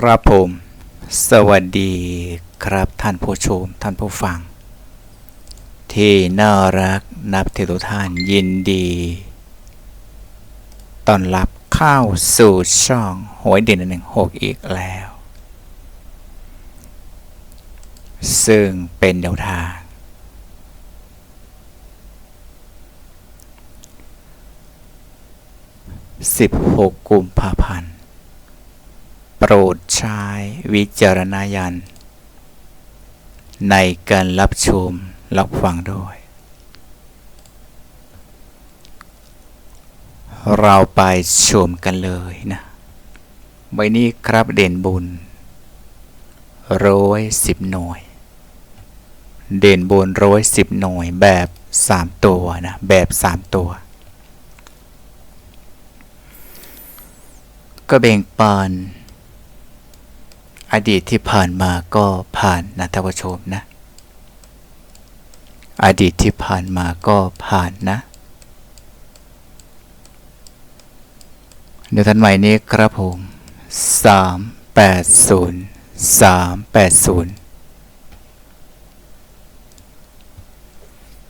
ครับผม สวัสดีครับท่านผู้ชมท่านผู้ฟัง ที่น่ารักนับถือทุกท่านยินดีต้อนรับเข้าสู่ช่องหวยเด่นหนึ่งหกอีกแล้ว ซึ่งเป็นแนวทาง 16 กุมภาพันธ์ โปรดใช้วิจารณญาณในการรับชมรับฟังด้วย เราไปชมกันเลยนะ ใบนี้ครับเด่นบุญร้อยสิบหน่วย เด่นบุญร้อยสิบหน่วยแบบสามตัวนะ แบบสามตัว ก็แบ่งปัน อดีตที่ผ่านมาก็ผ่านนะท่านผู้ชมนะ อดีตที่ผ่านมาก็ผ่านนะเดี๋ยวท่านใหม่นี้ครับผมสามแปดศูนย์สามแปดศูนย์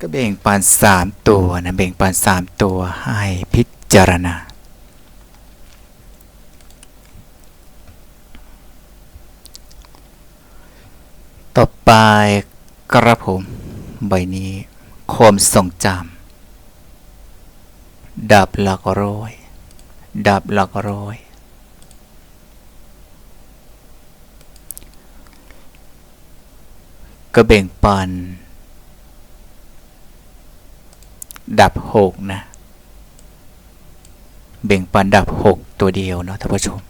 ก็แบ่งปันสามตัวนะแบ่งปันสามตัวให้พิจารณา ต่อไปกระผม ใบนี้ความทรงจำดับหลักร้อย ดับหลักร้อยก็แบ่งปัน ดับหกนะแบ่งปันดับหกตัวเดียวเนาะท่านผู้ชม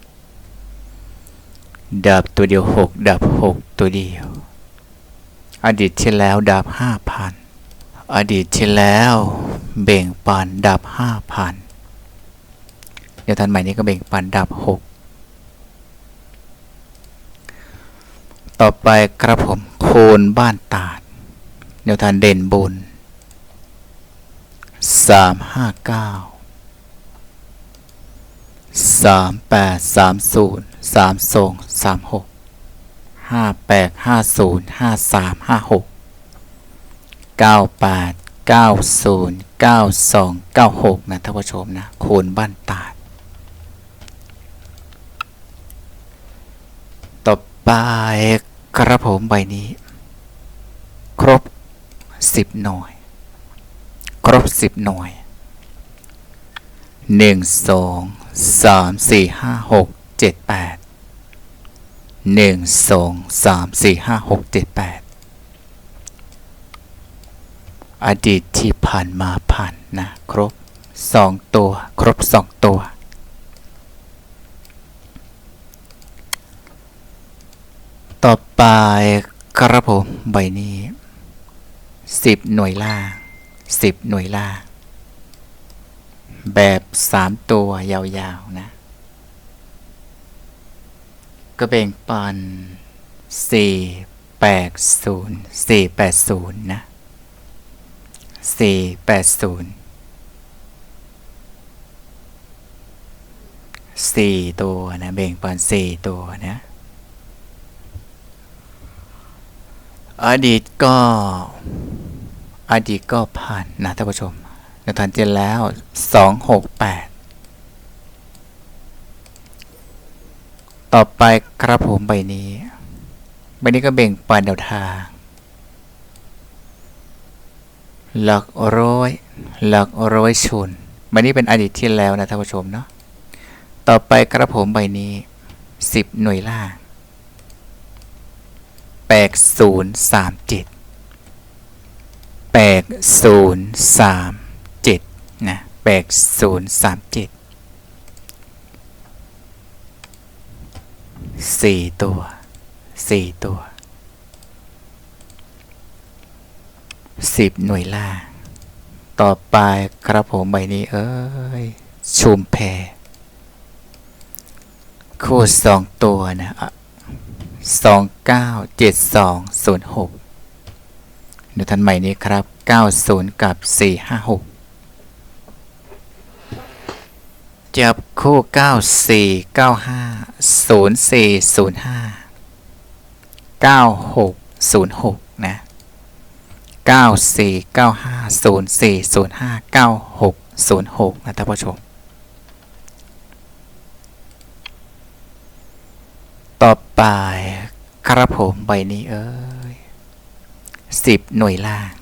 ดับตัวเดียวหกดับหกตัวเดียว อดีตที่แล้วดับห้าพันอดีตที่แล้วเบ่งปันดับห้าพันเดี๋ยวทันใหม่นี้ก็เบ่งปันดับหกต่อไปกระผมโคนบ้านตาดเดี๋ยวทันเด่นบุญสามห้าเก้าสามแปดสามศูนย์สามสองสามหก ห้าแปดห้าศูนย์ห้าสามห้าหกเก้าแปดเก้าศูนย์เก้าสองเก้าหกนะท่านผู้ชมนะโคนบ้านตาด ต่อไปกระผมใบนี้ ครบสิบหน่วย ครบสิบหน่วยหนึ่งสองสามสี่ห้าหกเจ็ดแปด หนึ่งสองสามสี่ห้าหกเจ็ดแปดอดีตที่ผ่านมาผ่านนะ ครบสองตัว ครบสองตัวต่อไปกระผมใบนี้สิบหน่วยล่างสิบหน่วยล่างแบบสามตัวยาวๆนะ ก็แบ่งปันสี่แปดศูนย์สี่แปดศูนย์นะสี่แปดศูนย์สี่ตัวนะแบ่งปันสี่ตัวนะอดีตก็ อดีตก็ผ่านนะท่านผู้ชมในทันเจนแล้วสองหกแปด ต่อไปครับผมใบนี้ ใบนี้ก็เบ่งปันแนวทาง หลักร้อย หลักร้อยชนใบนี้เป็นอดีตที่แล้วนะท่านผู้ชมเนาะ ต่อไปกระผมใบนี้สิบหน่วยล่างแปดศูนย์สามเจ็ดแปดศูนย์สามเจ็ดนะแปดศูนย์สามเจ็ด สี่ตัวสี่ตัวสิบหน่วยล่าง ต่อไปครับผมใบนี้เอ้ยชุมแพรคู่สองตัวนะสองเก้าเจ็ดสองศูนย์หกดี๋ยวทันใหม่นี้ครับเก้าศูนย์กับสี่ห้าหก จับคู่เก้าสี่เก้าห้าศูนย์สี่ศูนย์ห้าเก้าหกศูนย์หกนะเก้าสี่เก้าห้าศูนย์สี่ศูนย์ห้าเก้าหกศูนย์หกนะท่านผู้ชม ต่อไปครับผมใบนี้เอ้ยสิบหน่วยล่าง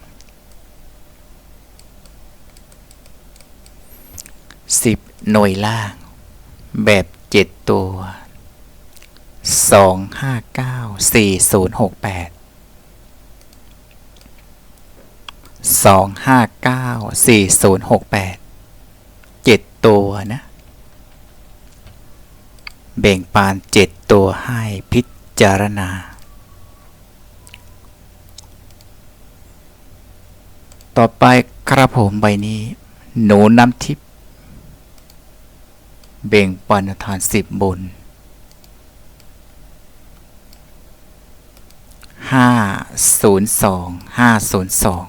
สิบ หน่วยล่าง แบบเจ็ดตัวสองห้าเก้าสี่ศูนย์หกแปดสองห้าเก้าสี่ศูนย์หกแปดเจ็ดตัวนะแบ่งปานเจ็ดตัวให้พิจารณา ต่อไปครับผมใบนี้ หนูน้ำทิพย์ เบ่งปันทานสิบบนห้าศูนย์สองห้าศูนย์สอง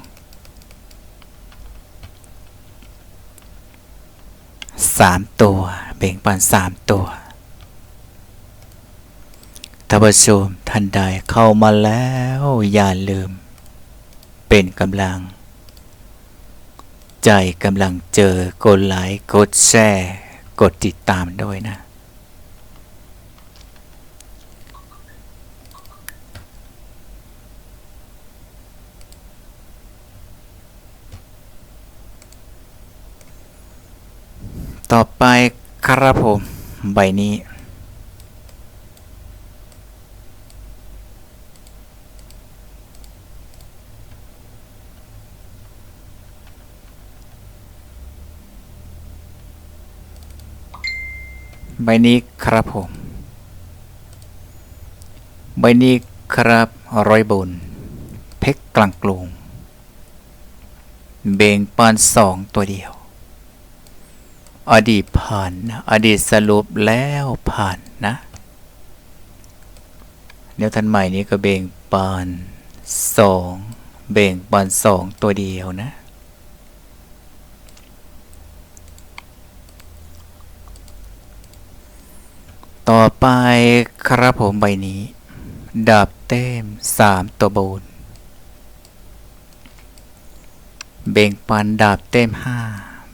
สามตัวเบ่งปันสามตัวท่านผู้ชมท่านใดเข้ามาแล้วอย่าลืม เป็นกำลัง ใจกำลังเจอกดไลค์กดแชร์ กดติดตามด้วยนะ ต่อไปครับผม ใบนี้ ใบนี้ครับผม ใบนี้ครับร้อยบุญเพชรกลางกรุงเบ่งปานสองตัวเดียว อดีตผ่านนะอดีตสรุปแล้วผ่านนะเดี๋ยวทันใหม่นี้ก็เบ่งปานสองเบ่งปานสองตัวเดียวนะ ต่อไปครับผมใบนี้ ดาบเต้มสามตัวบนเบ่งปันดาบเต้มห้า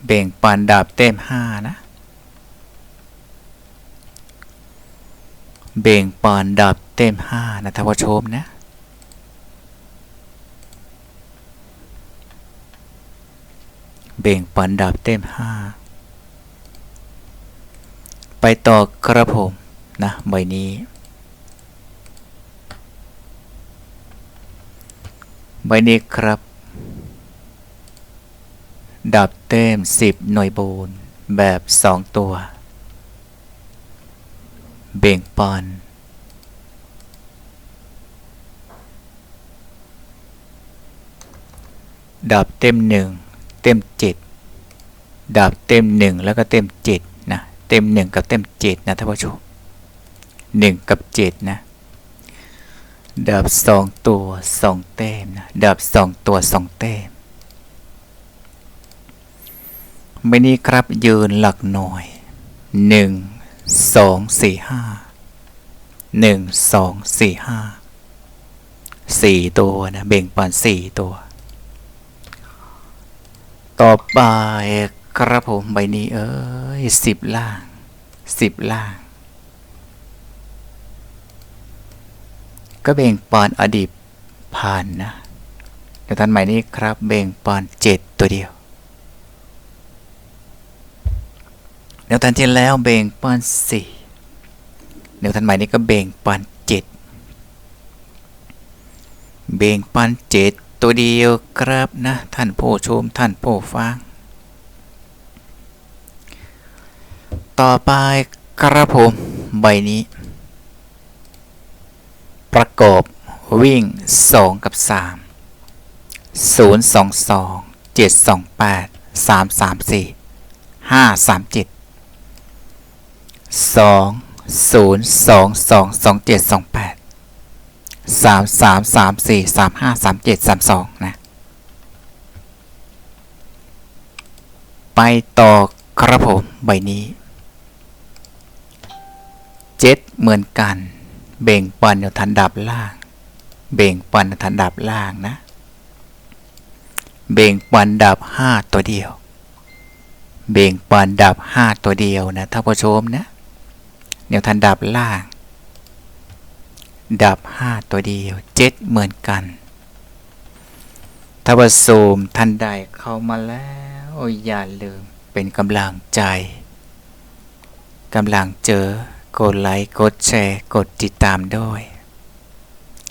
เบ่งปันดาบเต้มห้านะ เบ่งปันดาบเต้มห้านะท่านผู้ชมนะเบ่งปันดาบเต้มห้าไปต่อครับผม นะใบนี้ ใบนี้ครับ ดับเต็มสิบหน่วยบูนแบบสองตัว เบ่งปอนดับเต็มหนึ่งเต็มเจ็ดดับเต็มหนึ่งแล้วก็เต็มเจ็ดนะ เต็มหนึ่งกับเต็มเจ็ดนะท่านผู้ชม หนึ่งกับเจ็ดนะดับสองตัวสองเต็มนะดับสองตัวสองเต็มไม่นี้ครับยืนหลักหน่วยหนึ่งสองสี่ห้าหนึ่งสองสี่ห้าสี่ตัวนะเบ่งปานสี่ตัว ต่อไปครับผมใบนี้เอ้ยสิบล่างสิบล่าง ก็เบ่งปอนอดีตผ่านนะเดี๋ยวท่านใหม่นี้ครับเบ่งปอนเจ็ดตัวเดียวเดี๋ยวท่านที่แล้วเบ่งปอนสี่เดี๋ยวท่านใหม่นี้ก็เบ่งปอนเจ็ดเบ่งปอนเจ็ดตัวเดียวครับนะท่านผู้ชมท่านผู้ฟังต่อไปกระผมใบนี้ ประกอบวิ่ง 2 กับ 3 0 2 2 7 2 8 3 3 4 5 3 7 2 0 2 2 2 7 2 8 3 3 3 4 3 5 3 7 3 2 นะ ไปต่อครับผม ใบนี้ 7 เหมือนกัน เบ่งปันแนวทันดับล่าง เบ่งปันแนวทันดับล่างนะ เบ่งปันดับห้าตัวเดียว เบ่งปันดับห้าตัวเดียวนะท่านผู้ชมนะแนวทันดับล่าง ดับห้าตัวเดียวเจ็ดเหมือนกันถ้าว่าซูมท่านใดเข้ามาแล้วอย่าลืมเป็นกำลังใจกำลังเจอ กดไลค์กดแชร์ กดติดตามด้วย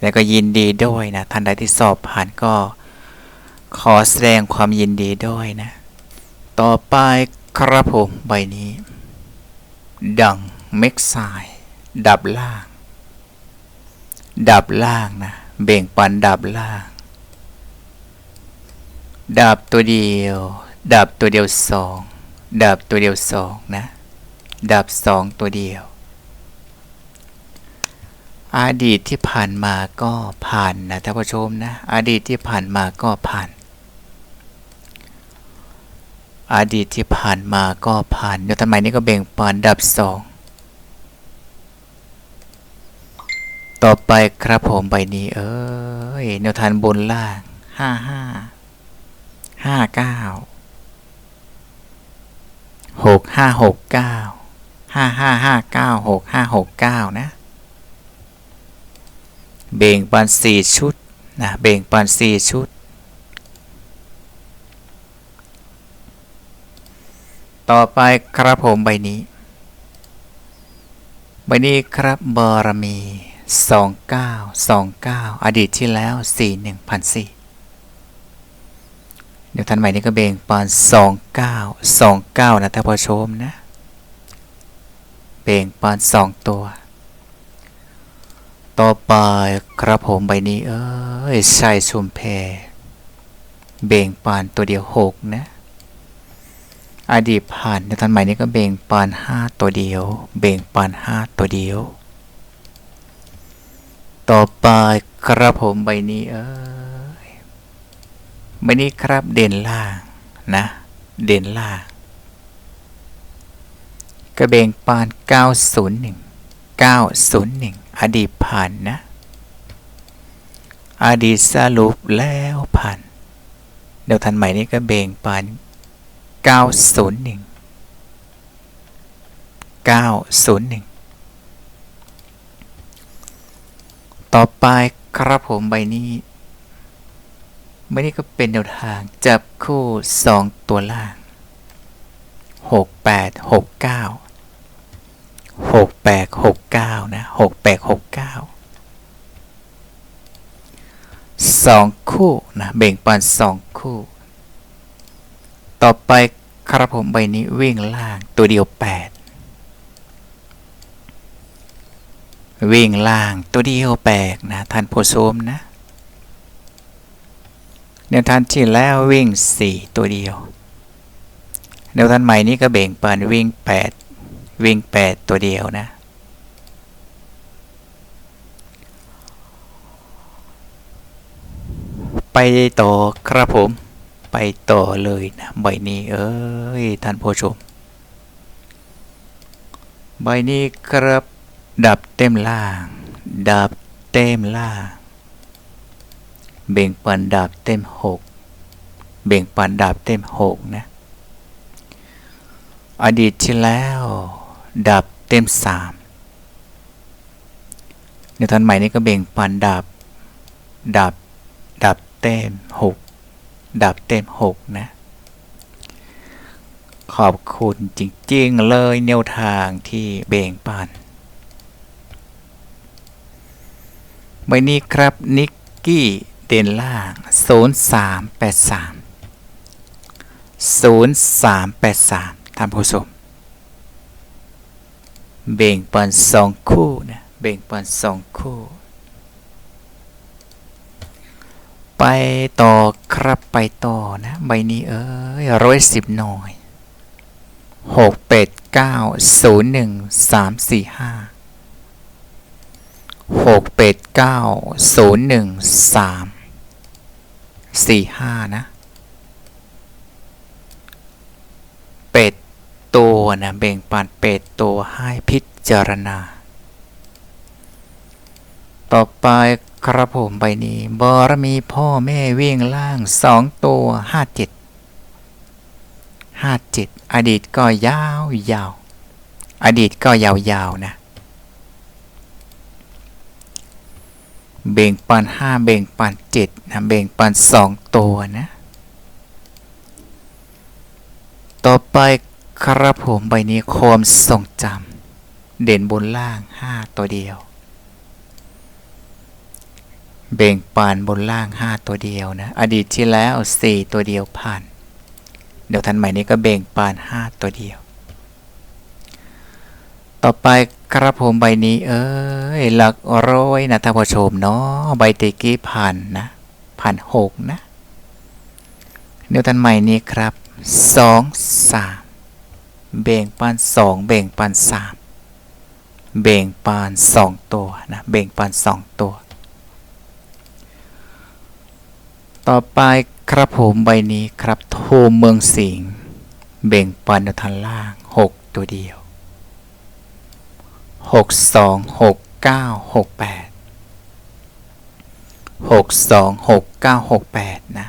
แล้วก็ยินดีด้วยนะท่านใดที่สอบผ่านก็ขอแสดงความยินดีด้วยนะ ต่อไปครับผมใบนี้ ดังเม็กไซดับล่าง ดับล่างนะ เบ่งปันดับล่าง ดับตัวเดียว ดับตัวเดียวสองดับตัวเดียวสองนะ ดับสองตัวเดียว อดีตที่ผ่านมาก็ผ่านนะท่านผู้ชมนะอดีตที่ผ่านมาก็ผ่าน อดีตที่ผ่านมาก็ผ่านเดี๋ยวทำไมนี้ก็เบ่งปันดับสองต่อไปครับผมใบนี้ เอ้ยแนวทานบนล่างห้าห้าห้าเก้าหกห้าหกเก้าห้าห้าห้าเก้าหกห้าหกเก้านะ เบ่งปันสี่ชุดนะเบ่งปันสี่ชุด ต่อไปครับผมใบนี้ ใบนี้ครับบารมีสองเก้าสองเก้าอดีตที่แล้วสี่หนึ่งพันสี่เดี๋ยวท่านใหม่นี้ก็เบ่งปานสองเก้าสองเก้านะท่านผู้ชมนะ เบ่งปานสองตัว ต่อไปครับผมใบนี้ เอ้ยใช่ชุมเพเบ่งปานตัวเดียวหกนะ อดีตผ่านในท่านใหม่นี้ก็เบ่งปานห้าตัวเดียว เบ่งปานห้าตัวเดียว ต่อไปครับผมใบนี้เอ้ยใบนี้ครับเด่นล่างนะ เด่นล่างกระเบงปาน 901 901 อดีตผ่านนะ อดีตสรุปแล้วผ่านเดี๋ยวทันใหม่นี้ก็เบ่งปาน901 901 ต่อไปครับผมใบนี้ใบนี้ก็เป็นแนวทางจับคู่ 2 ตัวล่าง 6 8 6 9 6 8 6 9นะ6 8 6 9 2คู่นะเบ่งปัน2คู่ ต่อไปครับผมใบนี้วิ่งล่างตัวเดียว8วิ่งล่างตัวเดียวแปลกนะท่านผู้ชมนะแนวท่านที่แล้ววิ่ง 4 ตัวเดียวแนวท่านใหม่นี้ก็เบ่งปานวิ่ง 8 วิ่ง 8 ตัวเดียวนะ ไปต่อครับผม ไปต่อเลยนะ ใบนี้ เอ้ย ท่านผู้ชม ใบนี้ครับ ดับเต็มล่าง ดับเต็มล่าง เบ่งปันดับเต็มหกเบ่งปันดับเต็มหกนะอดีตที่แล้ว ดับเต็มสามในตอนใหม่นี้ก็เบ่งปันดับดับดับเต็มหกดับเต็มหกนะ ขอบคุณจริงๆเลยแนวทางที่เบ่งปันใบนี้ครับนิกกี้เด่นล่าง 0383 0383ท่านผู้ชม เบ่งปันสองคู่นะเบ่งปันสองคู่ ไปต่อครับไปต่อนะใบนี้เอ้ยร้อยสิบหน่อยหกเป็ดเก้าศูนย์หนึ่งสามสี่ห้าหกเป็ดเก้าศูนย์หนึ่งสามสี่ห้านะ ตัวนะเบ่งปันเป็ดตัวให้พิจารณา ต่อไปครับผมใบนี้บารมีพ่อแม่วิ่งล่างสองตัวห้าเจ็ดห้าเจ็ดอดีตก็ยาวยาว อดีตก็ยาวๆนะ เบ่งปันห้าเบ่งปันเจ็ดนะเบ่งปันสองตัวนะ ต่อไป ครับผมใบนี้โคมทรงจำเด่นบนล่างห้าตัวเดียว เบ่งปานบนล่างห้าตัวเดียวนะ อดีตที่แล้วสี่ตัวเดียวผ่าน เดี๋ยวทันใหม่นี้ก็เบ่งปานห้าตัวเดียว ต่อไปครับผมใบนี้ เอ้ยหลักร้อยนะท่านผู้ชมเนาะใบตะกี้ผ่านนะ ผ่านหกนะเดี๋ยวทันใหม่นี้ครับสองสาม เบ่งปานสองเบ่งปานสามเบ่งปานสองตัวนะเบ่งปานสองตัว ต่อไปครับผมใบนี้ครับโทเมืองสิงห์เบ่งปันทันล่างหกตัวเดียวหกสองหกเก้าหกแปดหกสองหกเก้าหกแปดนะ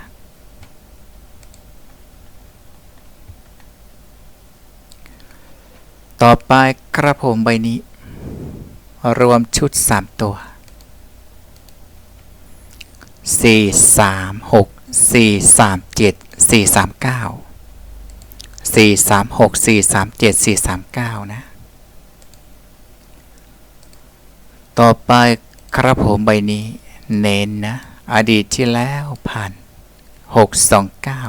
ต่อไปครับผมใบนี้ รวมชุดสามตัวสี่สามหกสี่สามเจ็ดสี่สามเก้าสี่สามหกสี่สามเจ็ดสี่สามเก้านะ ต่อไปครับผมใบนี้เน้นนะ อดีตที่แล้วผ่านหกสองเก้า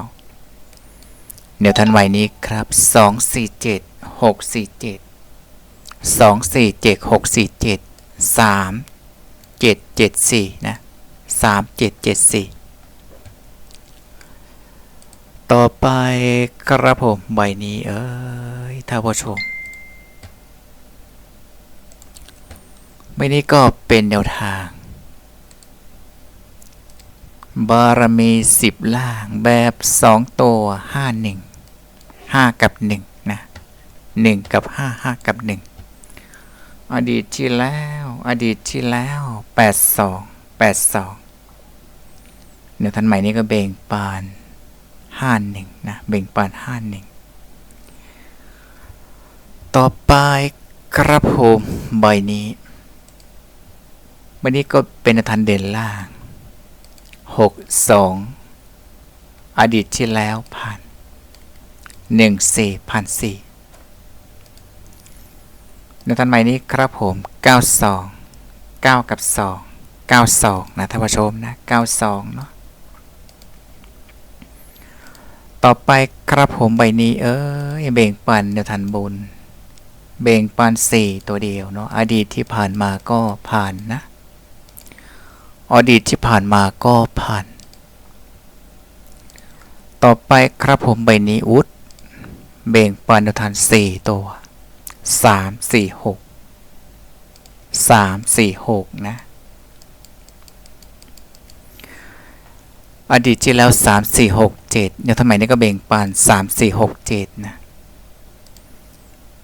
เดี๋ยวทันใหม่นี้ครับสองสี่เจ็ด หกสี่เจ็ดสองสี่เจ็ดหกสี่เจ็ดสามเจ็ดเจ็ดสี่นะสามเจ็ดเจ็ดสี่ต่อไปกระผมใบนี้เอ้ยท่านผู้ชมใบนี้ก็เป็นแนวทาง บารมีสิบล่างแบบสองตัวห้าหนึ่งห้ากับหนึ่ง นะหนึ่งกับห้าห้ากับหนึ่งอดีตที่แล้ว อดีตที่แล้วแปดสองแปดสองเดี๋ยวทันใหม่นี้ก็เบ่งปานห้าหนึ่งนะ เบ่งปานห้าหนึ่งต่อไปกระผมใบนี้ใบนี้ก็เป็นทันเด่นล่างหกสองอดีตที่แล้วผ่านหนึ่งสี่ผ่านสี่ ในทันใหม่นี้ครับผมเก้าสองเก้ากับสองเก้าสองนะท่านผู้ชมนะเก้าสองเนาะต่อไปครับผมใบนี้ เอ้ยเบ่งปันเดียวทันบุญ เบ่งปันสี่ตัวเดียวเนาะอดีตที่ผ่านมาก็ผ่านนะ อดีตที่ผ่านมาก็ผ่าน ต่อไปครับผมใบนี้อุดเบ่งปันเดียวทันสี่ตัว สามสี่หกสามสี่หกนะอดีตที่แล้วสามสี่หกเจ็ดเดี๋ยวทำไมนี่ก็เบ่งปานสามสี่หกเจ็ดนะ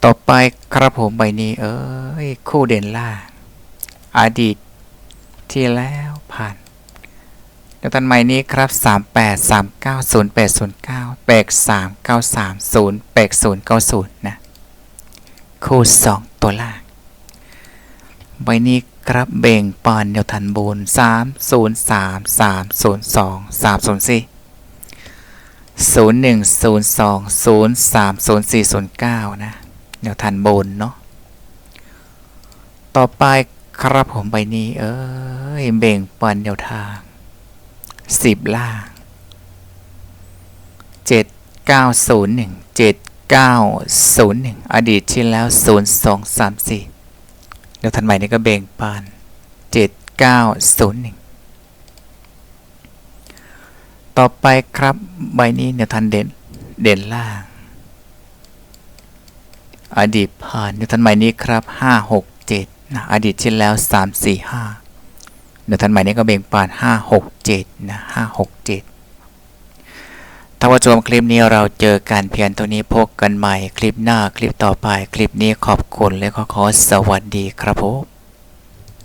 ต่อไปครับผมใบนี้ เอ้ย คู่เด่นล่างอดีตที่แล้วผ่านเดี๋ยวทันใหม่นี้ครับสามแปดสามเก้าศูนย์แปดศูนย์เก้าแปดสามเก้าสามศูนย์แปดศูนย์เก้าศูนย์นะ คู่สองตัวล่างใบนี้ครับเบ่งปอนเดียวทันบูนสามศูนย์สามสามศูนย์สองสามศูนย์สิศูนย์หนึ่งศูนย์สองศูนย์สามศูนย์สี่ศูนย์เก้านะเดี๋ยวทันบูนเนาะ ต่อไปครับผมใบนี้ เอ้ย เบ่งปอนเดียวทางสิบล่างเจ็ดเก้ 901 อดีตที่แล้ว 0234 เดี๋ยวทันใหม่นี้ก็เบ่งปาน 7901 ต่อไปครับใบนี้เดี๋ยวทันเด่นเด่นล่าง อดีตผ่านเดี๋ยวทันใหม่นี้ครับ 567 นะอดีตที่แล้ว 345 เดี๋ยวทันใหม่นี้ก็เบ่งปาน 567 นะ 567 ท่านผู้ชมคลิปนี้เราเจอการเพียนตัวนี้พบกันใหม่ คลิปหน้าคลิปต่อไป คลิปนี้ขอบคุณและขอขอสวัสดีครับผม